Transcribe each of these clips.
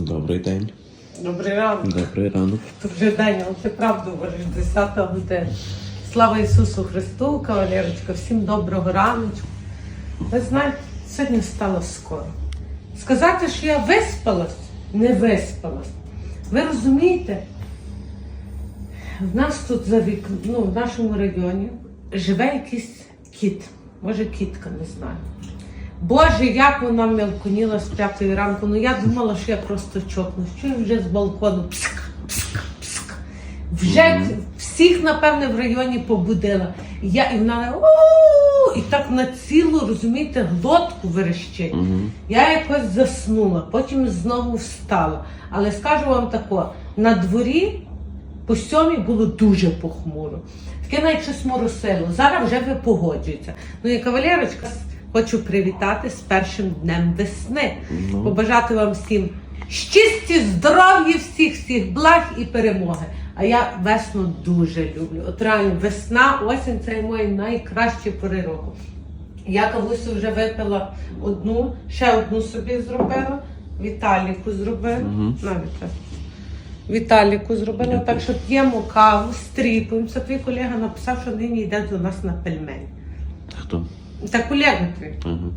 Добрий день. Добрий ранок. Добрий ранок. Добрий день, але ти правду говориш, 10 година. Слава Ісусу Христу, кавалерочка, всім доброго раночку. Ви знаєте, сьогодні встала скоро. Сказати, що я виспалась, не виспалась. Ви розумієте? В нас тут за вік... ну, в нашому районі живе якийсь кіт. Може, кітка, не знаю. Боже, як вона мелконіла з п'ятої ранку. Ну я думала, що я просто чокнусь. Чую вже з балкону пск, пск, пск. Вже всіх, напевне, в районі побудила. Я, і вона «У-у-у!» і так на цілу, розумієте, глотку верещить. Я якось заснула, потім знову встала. Але скажу вам тако, на дворі по сьомій було дуже похмуро. Таке навіть щось моросило. Зараз вже ви погоджується. Ну і кавалерочка, хочу привітати з першим днем весни. Ну. Побажати вам всім щасті, здоров'я, всіх, всіх благ і перемоги. А я весну дуже люблю. От реально, весна, осінь це мої найкращі пори року. Я кавусю вже випила одну, ще одну собі зробила, Віталіку зробила. Мгм. Навіть так. Віталіку зробила, так що п'ємо каву, стріпуємося. Твій колега написав, що нині йде до нас на пельмені. Хто? Та колега Угу.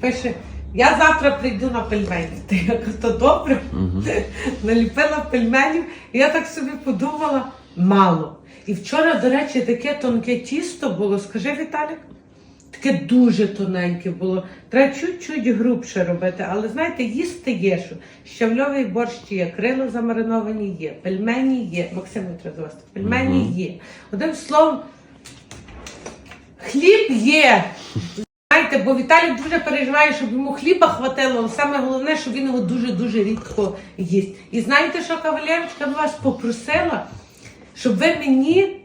пише: я завтра прийду на пельмені. Ти я кажу, то добре, Угу. наліпила пельменів, і я так собі подумала, мало. І вчора, до речі, таке тонке тісто було. Скажи, Віталік? Таке дуже тоненьке було. Треба чуть-чуть грубше робити, але знаєте, їсти є що. Щавльовий борщ є, крила замариновані є, пельмені є. Максим треба. Пельмені є. Одним словом, хліб є. Знаєте, бо Віталій дуже переживає, щоб йому хліба хватило, але саме головне, щоб він його дуже-дуже рідко їсть. І знаєте, що кавалерочка вас попросила, щоб ви мені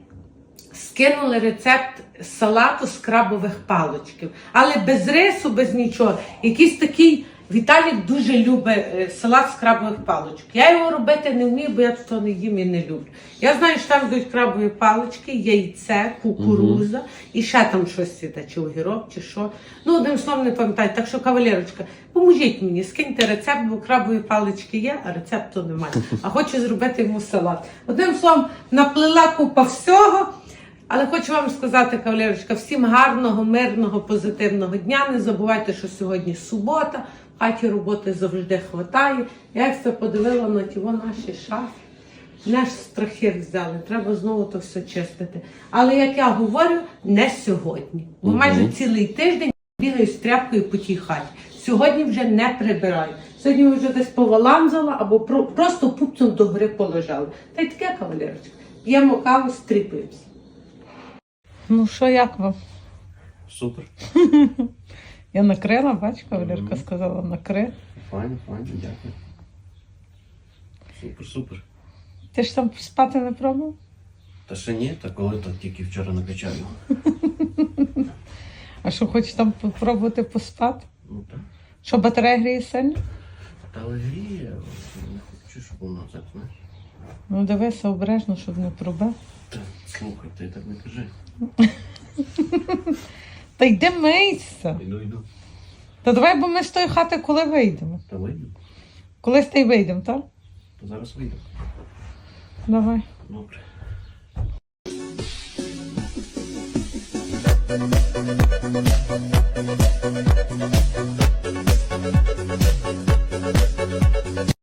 скинули рецепт салату з крабових палочків. Але без рису, без нічого. Якийсь такий. Віталік дуже любить е, салат з крабових палочок. Я його робити не вмію, бо я то не їм і не люблю. Я знаю, що там йдуть крабові палочки, яйце, кукуруза і ще там щось іде, чи огірок, чи що. Ну, одним словом, не пам'ятаю. Так що, кавалерочка, поможіть мені, скиньте рецепт, бо крабові палички є, а рецепту немає. А хочу зробити йому салат. Одним словом, наплела купа всього. Але хочу вам сказати, кавалерочка, всім гарного, мирного, позитивного дня. Не забувайте, що сьогодні субота, в хаті роботи завжди хватає. Я як це подивила на тіво наші шафи. Наш страхи взяли, треба знову то все чистити. Але як я говорю, не сьогодні. Бо майже цілий тиждень бігаю з тряпкою по тій хаті. Сьогодні вже не прибираю. Сьогодні вже десь поваламзала або про- просто пупцем до гори полежали. Та й таке кавалерочка. П'ємо каву, стріпуємося. Ну що, як вам? Супер. Я накрила, бач, кавалерка Мгм. сказала, накри. Файно, файно, дякую. Супер, супер. Ти ж там спати не пробував? Та ще ні, та коли то тільки вчора накачав його. А що хочеш там попробувати поспати? Ну так. Що батарея гріє сильно? Та але гріє, але не хочу, щоб воно так, знаєш. Ну дивися обережно, щоб не пробив. Та слухай, ти так не кажи. Та йди мийся. Та давай бо ми з тої хати коли вийдемо. Та вийду. Колись та й вийдемо, так? То зараз вийдемо. Давай. Добре.